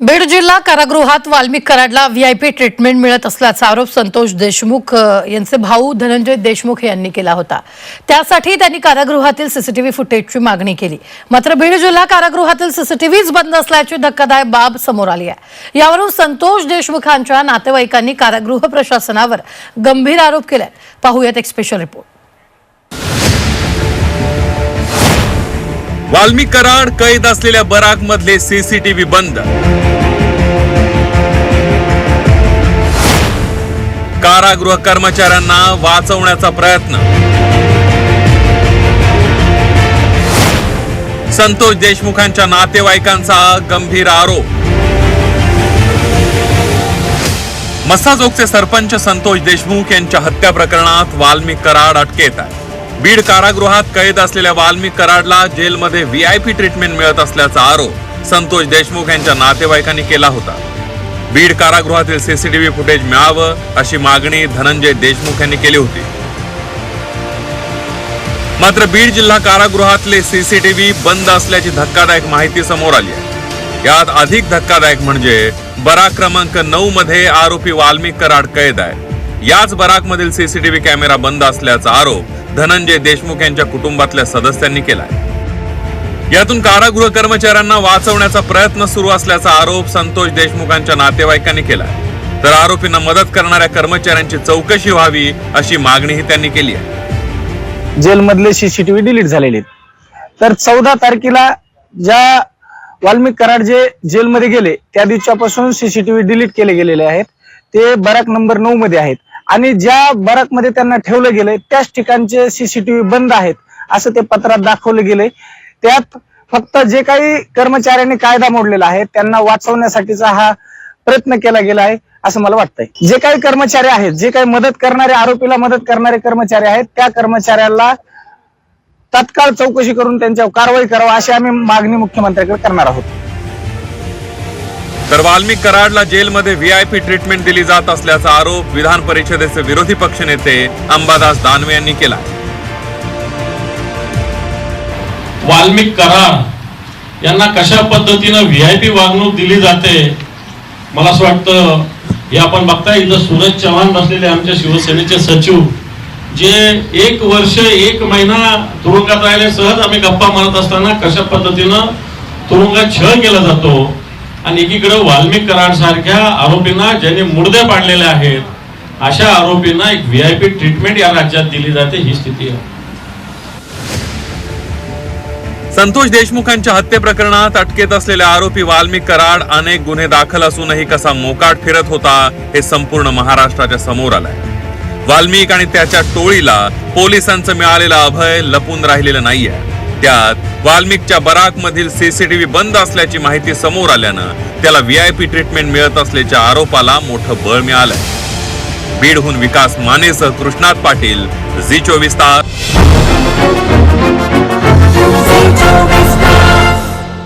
बीड जिल्हा कारागृहात Valmik कराडला VIP treatment मिळत असल्याचा आरोप संतोष देशमुख यांचे भाऊ धनंजय देशमुख यांनी केला होता. त्यासाठी त्यांनी कारागृहातील सीसीटीव्ही फुटेजची मागणी केली. मात्र बीड जिल्हा कारागृहातील सीसीटीव्हीच बंद असल्याची धक्कादायक बाब समोर आली आहे. यावरून संतोष देशमुखांच्या नातेवाईकांनी कारागृह प्रशासनावर गंभीर आरोप केलाय. पाहूयात एक स्पेशल रिपोर्ट वाल्मिक कराड कैद असलेल्या बराक मधले सीसीटीव्ही बंद. कारागृह कर्मचाऱ्यांना वाचवण्याचा प्रयत्न. संतोष देशमुखांच्या नातेवाईकांचा गंभीर आरोप. मस्साजोगचे सरपंच संतोष देशमुख यांच्या हत्या प्रकरणात वाल्मिक कराड अटकेत आहे. बीड कारागृहात कैद असलेल्या वाल्मिक कराडला जेलमध्ये व्हीआयपी ट्रीटमेंट मिळत असल्याचा आरोप संतोष देशमुख यांच्या नातेवाईकांनी केला होता. बीड कारागृहातील सीसीटीव्ही फुटेज मिळावं अशी मागणी धनंजय देशमुख यांनी केली होती. मात्र बीड जिल्हा कारागृहातले सीसीटीव्ही बंद असल्याची धक्कादायक माहिती समोर आली आहे. यात अधिक धक्कादायक म्हणजे बराक क्रमांक नऊ मध्ये आरोपी वाल्मिक कराड कैद आहे. याच बराक मधील सीसीटीव्ही कॅमेरा बंद असल्याचा आरोप धनंजय देशमुख यांच्या कुटुंबातल्या सदस्यांनी केला आहे यातून कारागृह कर्मचाऱ्यांना वाचवण्याचा प्रयत्न सुरू असल्याचा आरोप संतोष देशमुखांच्या नातेवाईकांनी केला तर आरोपींना मदत करणाऱ्या कर्मचाऱ्यांची चौकशी व्हावी अशी मागणीही त्यांनी केली आहे. जेलमधले सीसीटीव्ही डिलीट झालेले तर चौदा तारखेला ज्या वाल्मिक कराड जे जेलमध्ये गेले त्या दिवसापासून सीसीटीव्ही डिलीट केले गेलेले आहेत. ते बराक नंबर नऊ मध्ये आहेत. आणि ज्या बराकमध्ये त्यांना ठेवलं गेलंय त्याच ठिकाणचे सीसीटीव्ही बंद आहेत असं ते पत्रात दाखवले गेले त्यात फक्त जे काही कर्मचाऱ्यांनी कायदा मोडलेला आहे त्यांना वाचवण्यासाठीचा हा प्रयत्न केला गेला आहे असं मला वाटतंय. जे काही कर्मचारी आहेत जे काही मदत करणारे आरोपीला मदत करणारे कर्मचारी आहेत त्या कर्मचाऱ्याला तत्काळ चौकशी करून त्यांच्यावर कारवाई करावा अशी आम्ही मागणी मुख्यमंत्र्यांकडे करणार आहोत. तर वाल्मिक कराडला जेलमध्ये व्हीआयपी ट्रीटमेंट दिली जात असल्याचा आरोप विधान परिषदेचे विरोधी पक्षनेते अंबादास दानवे यांनी केला वाल्मिक करार. यांना कशा पद्धतीनं व्ही आय पी वागणूक दिली जाते? मला असं वाटतं हे आपण बघताय इथं सूरज चव्हाण बसलेले आमच्या शिवसेनेचे सचिव जे एक वर्ष एक महिना तुरुंगात राहिले सहज आम्ही गप्पा मारत असताना कशा पद्धतीनं तुरुंगात छळ केला जातो? आणि एकीकडे वाल्मिक कराड सारख्या आरोपींना ज्यांनी मुडदे पाडलेले आहेत अशा आरोपींना एक व्ही आय पी ट्रीटमेंट या राज्यात दिली जाते ही स्थिती आहे. संतोष देशमुखांच्या हत्ये प्रकरणात अटकेत असलेल्या आरोपी वाल्मिक कराड अनेक गुन्हे दाखल असूनही कसा मोकाट फिरत होता हे संपूर्ण महाराष्ट्राच्या समोर आलंय. वाल्मिक आणि त्याच्या टोळीला पोलिसांचं मिळालेलं अभय लपून राहिलेलं नाहीये. त्यात वाल्मिकच्या बराक मधील सीसीटीव्ही बंद असल्याची माहिती समोर आल्यानं त्याला व्हीआयपी ट्रीटमेंट मिळत असल्याच्या आरोपाला मोठं बळ मिळालंय. बीडहून विकास मानेसह कृष्णात पाटील झी चोवीस तास.